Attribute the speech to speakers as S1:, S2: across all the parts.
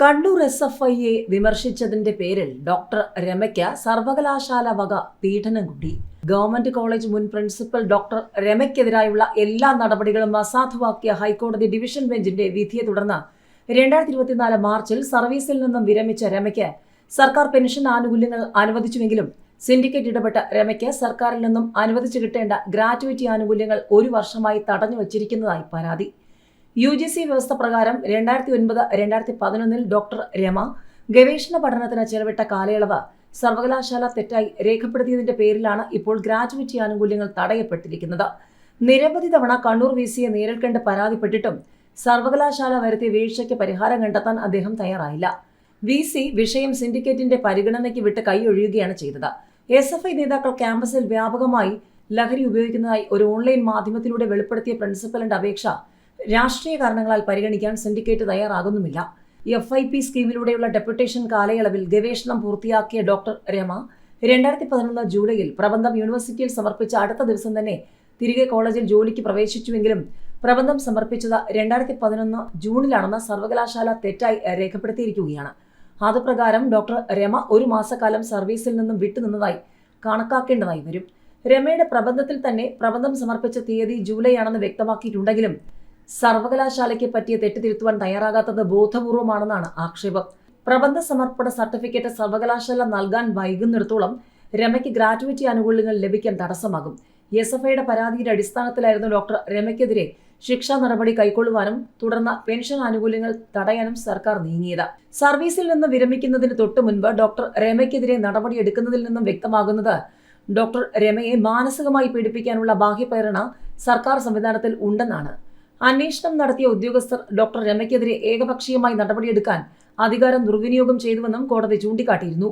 S1: Kannur S F ഐയെ വിമർശിച്ചതിന്റെ പേരിൽ doctor രമയ്ക്ക് സർവകലാശാല വക പീഡനം കൂടി. ഗവൺമെന്റ് കോളേജ് മുൻ പ്രിൻസിപ്പൽ ഡോക്ടർ രമയ്ക്കെതിരായുള്ള എല്ലാ നടപടികളും അസാധുവാക്കിയ ഹൈക്കോടതി ഡിവിഷൻ ബെഞ്ചിന്റെ വിധിയെ തുടർന്ന് രണ്ടായിരത്തി ഇരുപത്തിനാല് മാർച്ചിൽ സർവീസിൽ നിന്നും വിരമിച്ച രമയ്ക്ക് സർക്കാർ പെൻഷൻ ആനുകൂല്യങ്ങൾ അനുവദിച്ചുവെങ്കിലും സിൻഡിക്കേറ്റ് ഇടപെട്ട രമയ്ക്ക് സർക്കാരിൽ നിന്നും അനുവദിച്ചു കിട്ടേണ്ട ഗ്രാറ്റുവിറ്റി ആനുകൂല്യങ്ങൾ ഒരു വർഷമായി തടഞ്ഞു വച്ചിരിക്കുന്നതായി പരാതി. യു ജി സി വ്യവസ്ഥ പ്രകാരം രണ്ടായിരത്തി ഒൻപത് രണ്ടായിരത്തി പതിനൊന്നിൽ ഡോക്ടർ രമ ഗവേഷണ പഠനത്തിന് ചെലവിട്ട കാലയളവ് സർവകലാശാല തെറ്റായി രേഖപ്പെടുത്തിയതിന്റെ പേരിലാണ് ഇപ്പോൾ ഗ്രാജുവേറ്റ് ആനുകൂല്യങ്ങൾ തടയപ്പെട്ടിരിക്കുന്നത്. നിരവധി തവണ കണ്ണൂർ വി സിയെ നേരിൽ കണ്ട് പരാതിപ്പെട്ടിട്ടും സർവകലാശാല വരുത്തിയ വീഴ്ചയ്ക്ക് പരിഹാരം കണ്ടെത്താൻ അദ്ദേഹം തയ്യാറായില്ല. വി സി വിഷയം സിൻഡിക്കേറ്റിന്റെ പരിഗണനയ്ക്ക് വിട്ട് കൈയൊഴിയുകയാണ് ചെയ്തത്. എസ് എഫ് ഐ നേതാക്കൾ ക്യാമ്പസിൽ വ്യാപകമായി ലഹരി ഉപയോഗിക്കുന്നതായി ഒരു ഓൺലൈൻ മാധ്യമത്തിലൂടെ വെളിപ്പെടുത്തിയ പ്രിൻസിപ്പലിന്റെ അപേക്ഷ രാഷ്ട്രീയ കാരണങ്ങളാൽ പരിഗണിക്കാൻ സിൻഡിക്കേറ്റ് തയ്യാറാകുന്നുമില്ല. എഫ് ഐ പി സ്കീമിലൂടെയുള്ള ഡെപ്യൂട്ടേഷൻ കാലയളവിൽ ഗവേഷണം പൂർത്തിയാക്കിയ ഡോക്ടർ രമ രണ്ടായിരത്തി പതിനൊന്ന് ജൂലൈയിൽ പ്രബന്ധം യൂണിവേഴ്സിറ്റിയിൽ സമർപ്പിച്ച അടുത്ത ദിവസം തന്നെ തിരികെ കോളേജിൽ ജോലിക്ക് പ്രവേശിച്ചുവെങ്കിലും പ്രബന്ധം സമർപ്പിച്ചത് രണ്ടായിരത്തി പതിനൊന്ന് ജൂണിലാണെന്ന് സർവകലാശാല തെറ്റായി രേഖപ്പെടുത്തിയിരിക്കുകയാണ്. അതുപ്രകാരം ഡോക്ടർ രമ ഒരു മാസക്കാലം സർവീസിൽ നിന്നും വിട്ടുനിന്നതായി കണക്കാക്കേണ്ടതായി വരും. രമയുടെ പ്രബന്ധത്തിൽ തന്നെ പ്രബന്ധം സമർപ്പിച്ച തീയതി ജൂലൈ ആണെന്ന് വ്യക്തമാക്കിയിട്ടുണ്ടെങ്കിലും സർവകലാശാലയ്ക്ക് പറ്റിയ തെറ്റ് തിരുത്തുവാൻ തയ്യാറാകാത്തത് ബോധപൂർവമാണെന്നാണ് ആക്ഷേപം. പ്രബന്ധ സമർപ്പണ സർട്ടിഫിക്കറ്റ് സർവകലാശാല നൽകാൻ വൈകുന്നിടത്തോളം രമയ്ക്ക് ഗ്രാറ്റുവിറ്റി ആനുകൂല്യങ്ങൾ ലഭിക്കാൻ തടസ്സമാകും. എസ് എഫ് ഐയുടെ പരാതിയുടെ അടിസ്ഥാനത്തിലായിരുന്നു ഡോക്ടർ രമയ്ക്കെതിരെ ശിക്ഷാ നടപടി കൈക്കൊള്ളുവാനും തുടർന്ന് പെൻഷൻ ആനുകൂല്യങ്ങൾ തടയാനും സർക്കാർ നീങ്ങിയത്. സർവീസിൽ നിന്ന് വിരമിക്കുന്നതിന് തൊട്ടു മുൻപ് ഡോക്ടർ രമയ്ക്കെതിരെ നടപടിയെടുക്കുന്നതിൽ നിന്നും വ്യക്തമാകുന്നത് ഡോക്ടർ രമയെ മാനസികമായി പീഡിപ്പിക്കാനുള്ള ബാഹ്യപ്രേരണ സർക്കാർ സംവിധാനത്തിൽ ഉണ്ടെന്നാണ് അന്വേഷണം നടത്തിയ ഉദ്യോഗസ്ഥർ ഡോക്ടർ രമയ്ക്കെതിരെ ഏകപക്ഷീയമായി നടപടിയെടുക്കാൻ അധികാരം ദുർവിനിയോഗം ചെയ്തുവെന്നും കോടതി ചൂണ്ടിക്കാട്ടിയിരുന്നു.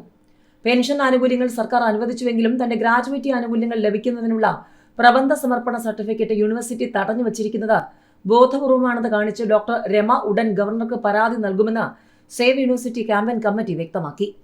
S1: പെൻഷൻ ആനുകൂല്യങ്ങൾ സർക്കാർ അനുവദിച്ചുവെങ്കിലും തന്റെ ഗ്രാജുവേറ്റ് ആനുകൂല്യങ്ങൾ ലഭിക്കുന്നതിനുള്ള പ്രബന്ധ സമർപ്പണ സർട്ടിഫിക്കറ്റ് യൂണിവേഴ്സിറ്റി തടഞ്ഞു വച്ചിരിക്കുന്നത് ബോധപൂർവമാണെന്ന് കാണിച്ച് ഡോക്ടർ രമ ഉടൻ ഗവർണർക്ക് പരാതി നൽകുമെന്ന് സേവ് യൂണിവേഴ്സിറ്റി ക്യാമ്പയിൻ കമ്മിറ്റി വ്യക്തമാക്കി.